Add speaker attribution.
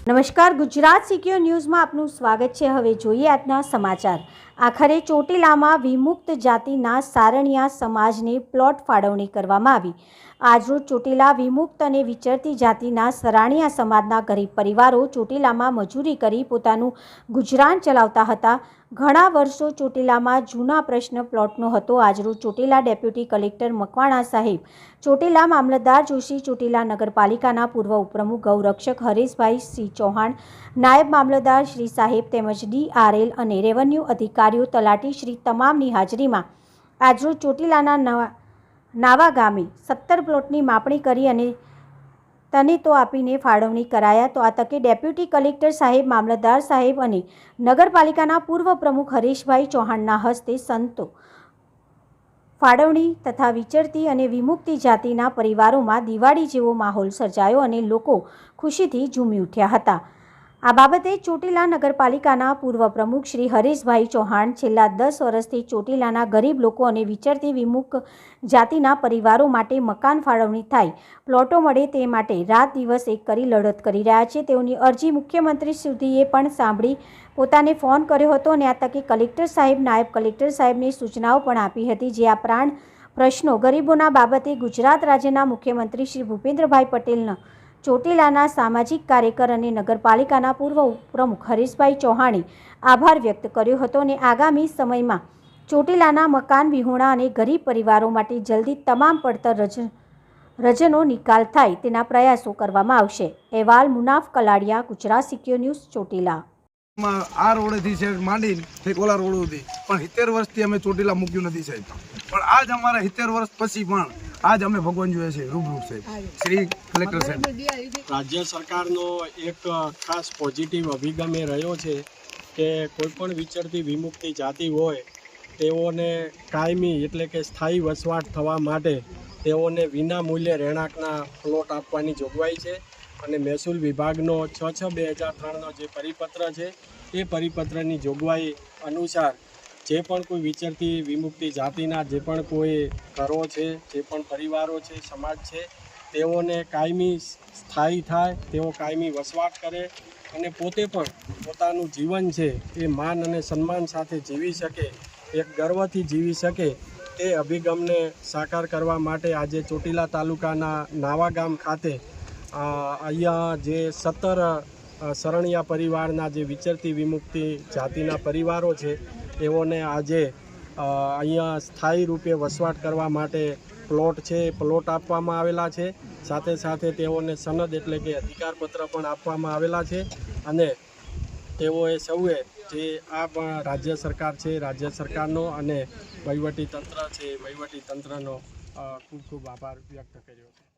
Speaker 1: નમસ્કાર, ગુજરાત સિક્યોર ન્યૂઝમાં આપનું સ્વાગત છે. હવે જોઈએ આજના સમાચાર. આખરે ચોટીલામાં વિમુક્ત જાતિના સારણિયા સમાજને પ્લોટ ફાળવણી કરવામાં આવી. આજરોજ ચોટીલા વિમુક્ત અને વિચરતી જાતિના સરાણિયા સમાજના ગરીબ પરિવારો ચોટીલામાં મજૂરી કરી પોતાનું ગુજરાન ચલાવતા હતા. ઘણા વર્ષો ચોટીલામાં જૂના પ્રશ્ન પ્લોટનો હતો. આજરોજ ચોટીલા ડેપ્યુટી કલેક્ટર મકવાણા સાહેબ, ચોટીલા મામલતદાર જોશી, ચોટીલા નગરપાલિકાના પૂર્વ ઉપપ્રમુખ ગૌરક્ષક હરેશભાઈ સિંહ ચૌહાણ, નાયબ મામલતદાર શ્રી સાહેબ તેમજ ડીઆરએલ અને રેવન્યુ અધિકારીઓ તલાટી શ્રી તમામની હાજરીમાં આજરોજ ચોટીલાના નવા, નાવા ગામે સત્તર પ્લોટની માપણી કરી અને તને તો આપીને ફાળવણી કરાયા તો આ તકે ડેપ્યુટી કલેક્ટર સાહેબ, મામલતદાર સાહેબ અને નગરપાલિકાના પૂર્વ પ્રમુખ હરીશભાઈ ચૌહાણના હસ્તે સંતો ફાળવણી તથા વિચરતી અને વિમુક્તિ જાતિના પરિવારોમાં દિવાળી જેવો માહોલ સર્જાયો અને લોકો ખુશીથી ઝૂમી ઉઠ્યા હતા. આ બાબતે ચોટીલા નગરપાલિકાના પૂર્વ પ્રમુખ શ્રી હરેશભાઈ ચૌહાણ છેલ્લા દસ વર્ષથી ચોટીલાના ગરીબ લોકો અને વિચરતી વિમુખ જાતિના પરિવારો માટે મકાન ફાળવણી થાય, પ્લોટો મળે તે માટે રાત દિવસ એક કરી લડત કરી રહ્યા છે. તેઓની અરજી મુખ્યમંત્રી સુધીએ પણ સાંભળી પોતાને ફોન કર્યો હતો અને આ તકે કલેક્ટર સાહેબ, નાયબ કલેક્ટર સાહેબની સૂચનાઓ પણ આપી હતી. જે આ પ્રાણ પ્રશ્નો ગરીબોના બાબતે ગુજરાત રાજ્યના મુખ્યમંત્રી શ્રી ભૂપેન્દ્રભાઈ પટેલના ચોટીલાના સામાજિક કાર્યકર અને નગરપાલિકાના પૂર્વ પ્રમુખ હરીશભાઈ ચૌહાણે આભાર વ્યક્ત કર્યો હતો અને આગામી સમયમાં ચોટીલાના મકાન વિહોણા અને ગરીબ પરિવારો માટે જલ્દી તમામ પડતર રજ, રજનો નિકાલ થાય તેના પ્રયાસો કરવામાં આવશે. અહેવાલ મુનાફ કલાડિયા, ગુજરાત સિક્યોર ન્યૂઝ, ચોટીલા.
Speaker 2: આ રોડેથી છે માંડીને ઓલા રોડ સુધી પણ સિત્તેર વર્ષથી અમે ચોટીલા મૂક્યું નથી સાહેબ. પણ આજ અમારા સિત્તેર વર્ષ પછી પણ આજ અમે ભગવાન જોઈએ છે. રૂબરૂ સાહેબ શ્રી કલેક્ટર સાહેબ.
Speaker 3: રાજ્ય સરકારનો એક ખાસ પોઝિટિવ અભિગમ એ રહ્યો છે કે કોઈ પણ વિચરતી વિમુક્તિ જાતિ હોય તેઓને કાયમી એટલે કે સ્થાયી વસવાટ થવા માટે તેઓને વિના મૂલ્યે રહેણાંકના પ્લોટ આપવાની જોગવાઈ છે અને મહેસૂલ વિભાગનો છ છ બે હજાર ત્રણનો જે પરિપત્ર છે એ પરિપત્રની જોગવાઈ અનુસાર જે પણ કોઈ વિચારથી વિમુક્તિ જાતિના જે પણ કોઈ ઘરો છે, જે પણ પરિવારો છે, સમાજ છે, તેઓને કાયમી સ્થાયી થાય, તેઓ કાયમી વસવાટ કરે અને પોતે પણ પોતાનું જીવન છે એ માન અને સન્માન સાથે જીવી શકે, એક ગર્વથી જીવી શકે તે અભિગમને સાકાર કરવા માટે આજે ચોટીલા તાલુકાના નાવા ગામ ખાતે અહીંયા જે સત્તર શરણિયા પરિવારના જે વિચરતી વિમુક્તિ જાતિના પરિવારો છે તેઓને આજે અહીંયા સ્થાયી રૂપે વસવાટ કરવા માટે પ્લોટ છે, પ્લોટ આપવામાં આવેલા છે. સાથે સાથે તેઓને સનદ એટલે કે અધિકારપત્ર પણ આપવામાં આવેલા છે. અને તેઓએ સૌએ જે આ પણ રાજ્ય સરકાર છે, રાજ્ય સરકારનો અને વહીવટી તંત્ર છે, વહીવટી તંત્રનો ખૂબ ખૂબ આભાર વ્યક્ત કર્યો છે.